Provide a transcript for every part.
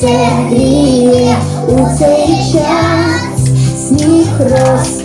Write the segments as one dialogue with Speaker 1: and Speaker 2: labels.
Speaker 1: Сонце у цей час, сніг роз.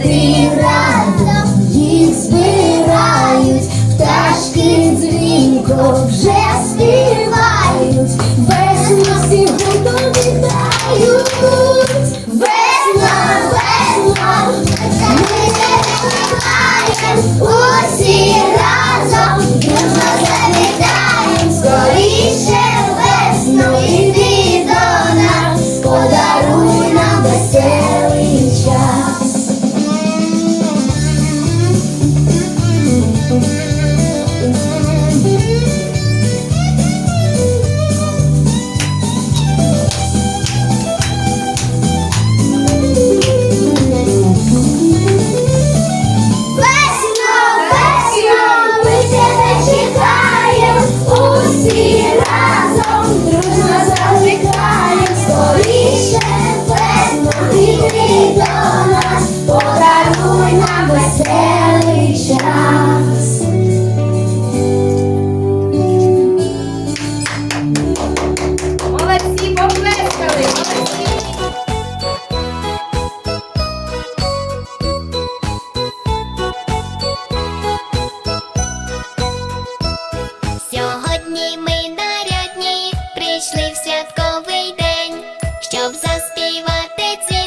Speaker 1: Nothing. всі разом дружно зажигає, скоріше весну до нас, подаруй нам веселий час.
Speaker 2: は鉄